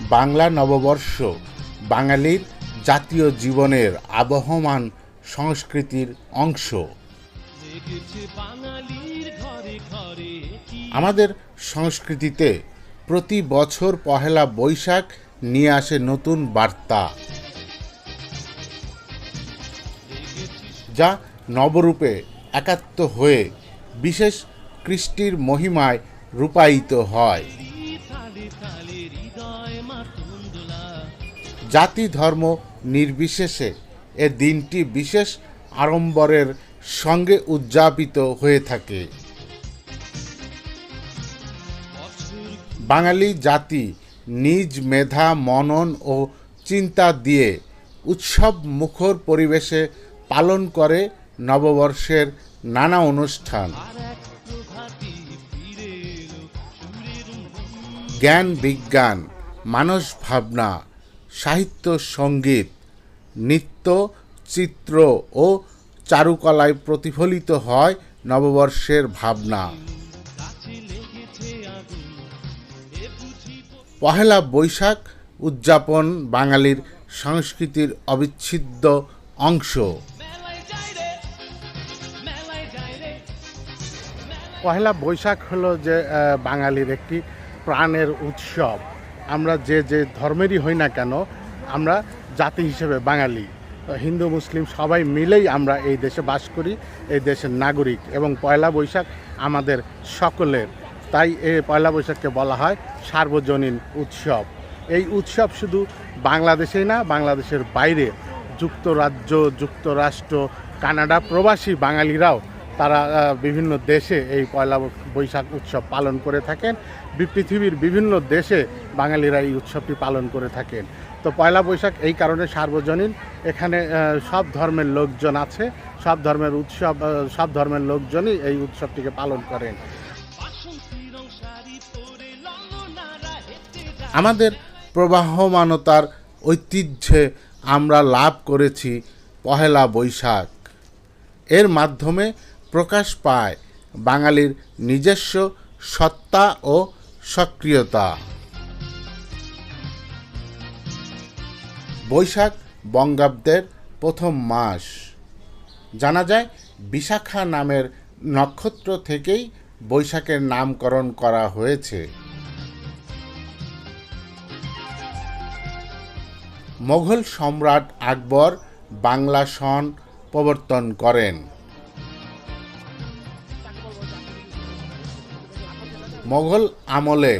বাংলা নববর্ষ বাঙালির জাতীয় জীবনের আবহমান সংস্কৃতির অংশ। আমাদের সংস্কৃতিতে প্রতি বছর পহেলা বৈশাখ নিয়ে আসে নতুন বার্তা। যা নবরূপে একাত্ম হয়ে বিশেষ কৃষ্টির মহিমায় রূপায়িত হয়। জাতি ধর্ম নির্বিশেষে এ দিনটি বিশেষ আড়ম্বরের সঙ্গে উদযাপিত হয়ে থাকে। বাঙালি জাতি নিজ মেধা, মনন ও চিন্তা দিয়ে উৎসব মুখর পরিবেশে পালন করে নববর্ষের নানা অনুষ্ঠান। জ্ঞান, বিজ্ঞান, মানস ভাবনা সাহিত্য, সংগীত, নৃত্য, চিত্র ও চারুকলায় প্রতিফলিত হয় নববর্ষের ভাবনা। পহেলা বৈশাখ উদযাপন বাঙালির সংস্কৃতির অবিচ্ছেদ্য অংশ। পহেলা বৈশাখ হলো যে বাঙালির একটি প্রাণের উৎসব। আমরা যে যে ধর্মেরই হই না কেন, আমরা জাতি হিসেবে বাঙালি, হিন্দু, মুসলিম সবাই মিলেই আমরা এই দেশে বাস করি, এই দেশের নাগরিক এবং পয়লা বৈশাখ আমাদের সকলের। তাই এই পয়লা বৈশাখকে বলা হয় সার্বজনীন উৎসব। এই উৎসব শুধু বাংলাদেশেই না, বাংলাদেশের বাইরে, যুক্তরাজ্য, যুক্তরাষ্ট্র, কানাডা প্রবাসী বাঙালিরাও তারা বিভিন্ন দেশে এই পয়লা বৈশাখ উৎসব পালন করে থাকেন। পৃথিবীর বিভিন্ন দেশে বাঙালিরা এই উৎসবটি পালন করে থাকেন। তো পয়লা বৈশাখ এই কারণে সার্বজনীন। এখানে সব ধর্মের লোকজন আছে, সব ধর্মের উৎসব সব ধর্মের লোকজনই এই উৎসবটিকে পালন করেন। আমাদের প্রবাহমানতার ঐতিহ্যে আমরা লাভ করেছি পহেলা বৈশাখ। এর মাধ্যমে প্রকাশ পায়। বাঙালির নিজস্ব সত্তা ও সক্রিয়তা। বৈশাখ বঙ্গাব্দের প্রথম মাস। জানা যায়, বিশাখা নামের নক্ষত্র থেকেই বৈশাখের নামকরণ করা হয়েছে। মোঘল সম্রাট আকবর বাংলা সন প্রবর্তন করেন। মোগল আমলে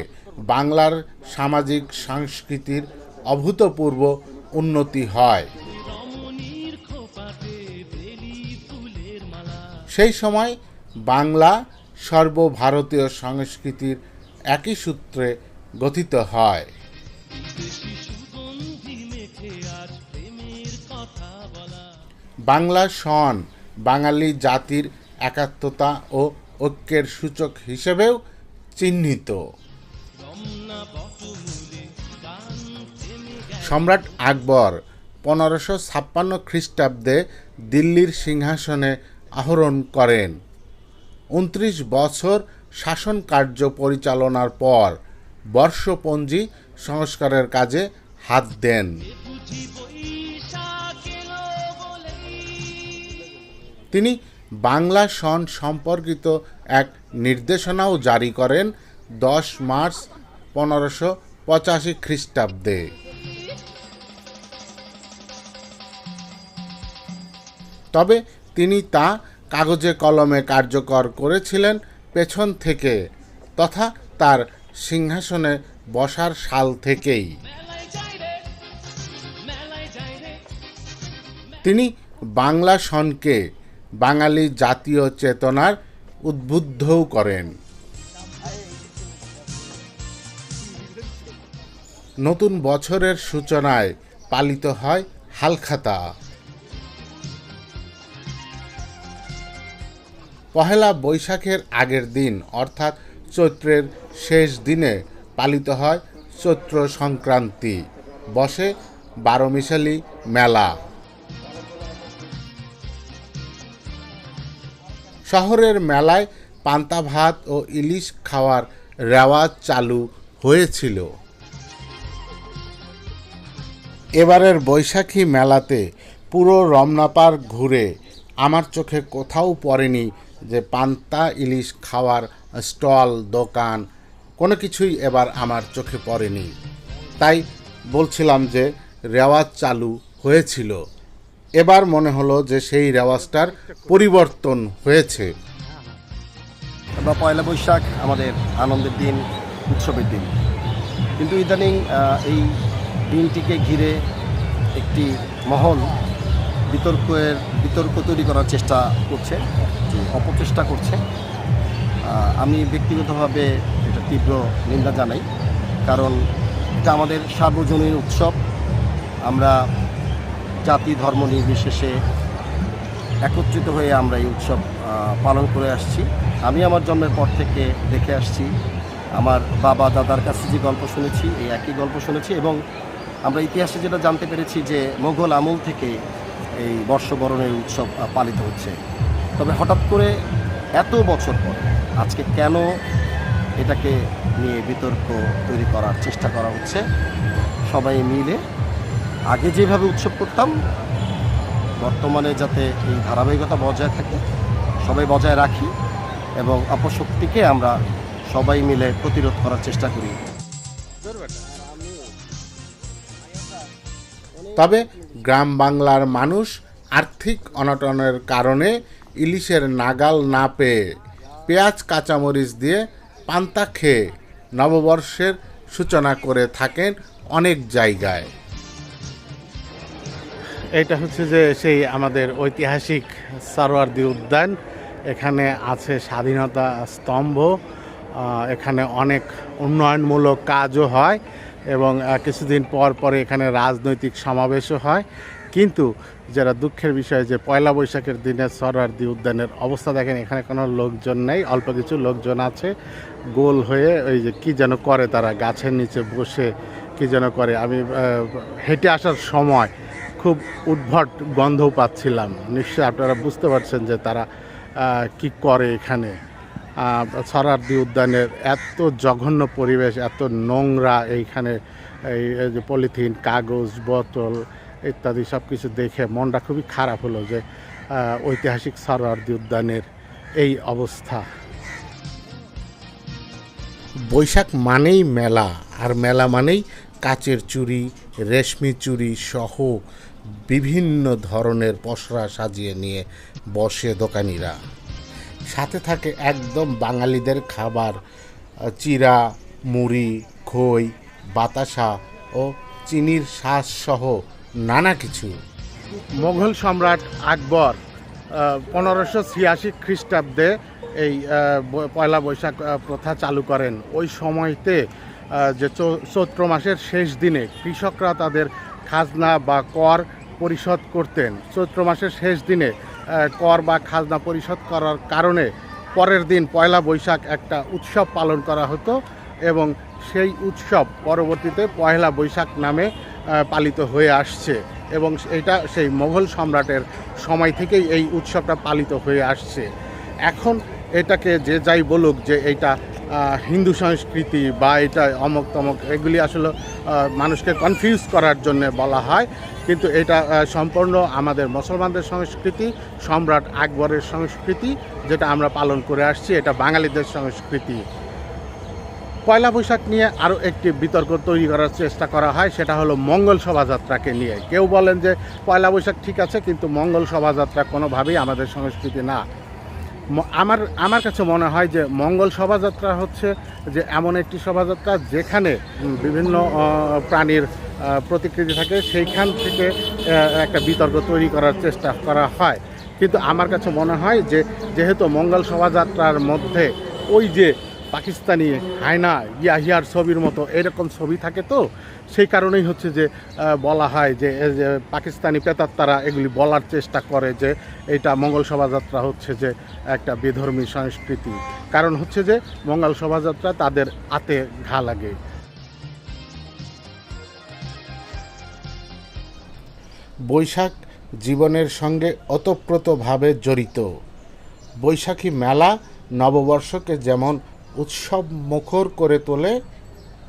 বাংলার সামাজিক সংস্কৃতির অভূতপূর্ব উন্নতি হয়। সেই সময় বাংলা সর্বভারতীয় সংস্কৃতির একই সূত্রে গঠিত হয়। বাংলা সন বাঙালি জাতির একাত্মতা ও ঐক্যের সূচক হিসেবেও চিহ্নিত। সম্রাট আকবর পনেরোশো ছাপ্পান্ন খ্রিস্টাব্দে দিল্লির সিংহাসনে আহরণ করেন। উনত্রিশ বছর শাসন কার্য পরিচালনার পর বর্ষপঞ্জি সংস্কারের কাজে হাত দেন। তিনি বাংলা সন সম্পর্কিত এক নির্দেশনাও জারি করেন দশ মার্চ পনেরোশো পঁচাশি খ্রিস্টাব্দে। তবে তিনি তা কাগজে কলমে কার্যকর করেছিলেন পেছন থেকে তথা তার সিংহাসনে বসার সাল থেকেই। তিনি বাংলা সনকে বাঙালি জাতীয় চেতনার উদ্বুদ্ধও করেন। নতুন বছরের সূচনায় পালিত হয় হালখাতা। পহেলা বৈশাখের আগের দিন, অর্থাৎ চৈত্রের শেষ দিনে পালিত হয় চৈত্র সংক্রান্তি। বসে বারোমিশালি মেলা। শহরের মেলায় পান্তা ভাত ও ইলিশ খাওয়ার রেওয়াজ চালু হয়েছিল। এবারের বৈশাখী মেলাতে পুরো রমনাপার ঘুরে আমার চোখে কোথাও পড়েনি যে পান্তা ইলিশ খাওয়ার স্টল, দোকান, কোনো কিছুই এবার আমার চোখে পড়েনি। তাই বলছিলাম যে রেওয়াজ চালু হয়েছিল। এবার মনে হলো যে সেই রেওয়াজটার পরিবর্তন হয়েছে। বা পয়লা বৈশাখ, আমাদের আনন্দের দিন, উৎসবের দিন। কিন্তু ইদানিং এই দিনটিকে ঘিরে একটি মহল বিতর্কের, বিতর্ক তৈরি করার চেষ্টা করছে অপচেষ্টা করছে। আমি ব্যক্তিগতভাবে এটা তীব্র নিন্দা জানাই, কারণ এটা আমাদের সার্বজনীন উৎসব। আমরা জাতি, ধর্ম নির্বিশেষে একত্রিত হয়ে আমরা এই উৎসব পালন করে আসছি। আমি আমার জন্মের পর থেকে দেখে আসছি। আমার বাবা দাদার কাছে যে গল্প শুনেছি, এই একই গল্প শুনেছি এবং আমরা ইতিহাসে যেটা জানতে পেরেছি যে মোগল আমল থেকে এই বর্ষবরণের উৎসব পালিত হচ্ছে। তবে হঠাৎ করে এত বছর পর আজকে কেন এটাকে নিয়ে বিতর্ক তৈরি করার চেষ্টা করা হচ্ছে, সবাই মিলে আগে যেভাবে উৎসব করতাম, বর্তমানে যাতে এই ধারাবাহিকতা বজায় থাকে, সবাই বজায় রাখি এবং অপশক্তিকে আমরা সবাই মিলে প্রতিরোধ করার চেষ্টা করি। তবে গ্রাম বাংলার মানুষ আর্থিক অনটনের কারণে ইলিশের নাগাল না পেয়ে পেঁয়াজ, কাঁচামরিচ দিয়ে পান্তা খেয়ে নববর্ষের সূচনা করে থাকেন অনেক জায়গায়। এটা হচ্ছে যে সেই আমাদের ঐতিহাসিক সারোয়ার্দি উদ্যান। এখানে আছে স্বাধীনতা স্তম্ভ এখানে অনেক উন্নয়নমূলক কাজও হয় এবং কিছুদিন পর পরে এখানে রাজনৈতিক সমাবেশও হয়। কিন্তু যারা দুঃখের বিষয় যে পয়লা বৈশাখের দিনে সরওয়ার্দি উদ্যানের অবস্থা দেখেন, এখানে কোনো লোকজন নেই, অল্প কিছু লোকজন আছে। গোল হয়ে ওই যে কী যেন করে তারা, গাছের নিচে বসে কী যেন করে। আমি হেঁটে আসার সময় খুব উদ্ভট গন্ধ পাচ্ছিলাম। নিশ্চয়ই আপনারা বুঝতে পারছেন যে তারা কি করে এখানে। সরার্দি উদ্যানের এত জঘন্য পরিবেশ, এত নোংরা এইখানে, এই যে পলিথিন, কাগজ, বোতল ইত্যাদি সব কিছু দেখে মনটা খুবই খারাপ হলো যে ঐতিহাসিক সরার্দি উদ্যানের এই অবস্থা। বৈশাখ মানেই মেলা, আর মেলা মানেই কাচের চুড়ি রেশমি চুড়ি সহ বিভিন্ন ধরনের পসরা সাজিয়ে নিয়ে বসে দোকানিরা। সাথে থাকে একদম বাঙালিদের খাবার, চিরা, মুড়ি, খই, বাতাসা ও চিনির সহ নানা কিছু। মোঘল সম্রাট আকবর পনেরোশো ছিয়াশি খ্রিস্টাব্দে এই পয়লা বৈশাখ প্রথা চালু করেন। ওই সময়তে যে চৈত্র মাসের শেষ দিনে কৃষকরা তাদের খাজনা বা কর পরিশোধ করতেন। চৈত্র মাসের শেষ দিনে কর বা খাজনা পরিশোধ করার কারণে পরের দিন পয়লা বৈশাখ একটা উৎসব পালন করা হতো এবং সেই উৎসব পরবর্তীতে পয়লা বৈশাখ নামে পালিত হয়ে আসছে এবং এটা সেই মোঘল সম্রাটের সময় থেকেই এই উৎসবটা পালিত হয়ে আসছে। এখন এটাকে যে যাই বলুক যে আহ, হিন্দু সংস্কৃতি বা এটা অমক তমক, এগুলি আসলে মানুষকে কনফিউজ করার জন্য বলা হয়। কিন্তু এটা সম্পূর্ণ আমাদের মুসলমানদের সংস্কৃতি, সম্রাট আকবরের সংস্কৃতি, যেটা আমরা পালন করে আসছি, এটা বাঙালিদের সংস্কৃতি। পয়লা বৈশাখ নিয়ে আরও একটি বিতর্ক তৈরি করার চেষ্টা করা হয়, সেটা হলো মঙ্গল শোভাযাত্রাকে নিয়ে। কেউ বলেন যে পয়লা বৈশাখ ঠিক আছে, কিন্তু মঙ্গল শোভাযাত্রা কোনোভাবেই আমাদের সংস্কৃতি না। আমার আমার কাছে মনে হয় যে মঙ্গল শোভাযাত্রা হচ্ছে যে এমন একটি শোভাযাত্রা যেখানে বিভিন্ন প্রাণীর প্রতিকৃতি থাকে, সেইখান থেকে একটা বিতর্ক তৈরি করার চেষ্টা করা হয়। কিন্তু আমার কাছে মনে হয় যে যেহেতু মঙ্গল শোভাযাত্রার মধ্যে ওই যে পাকিস্তানি হায়না ইয়াহিয়ার ছবির মতো এরকম ছবি থাকে তো, সেই কারণেই হচ্ছে যে বলা হয় যে পাকিস্তানি পেতাত্তারা এগুলি বলার চেষ্টা করে যে এটা মঙ্গল শোভাযাত্রা হচ্ছে যে একটা বিধর্মী সংস্কৃতি। কারণ হচ্ছে যে, মঙ্গল শোভাযাত্রা তাদের আতে ঘা লাগে। বৈশাখ জীবনের সঙ্গে ওতপ্রোতভাবে জড়িত। বৈশাখী মেলা নববর্ষকে যেমন উৎসব মুখর করে তোলে,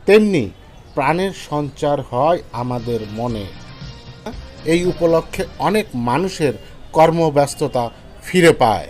তেমনি প্রাণের সঞ্চার হয় আমাদের মনে। এই উপলক্ষে অনেক মানুষের কর্মব্যস্ততা ফিরে পায়।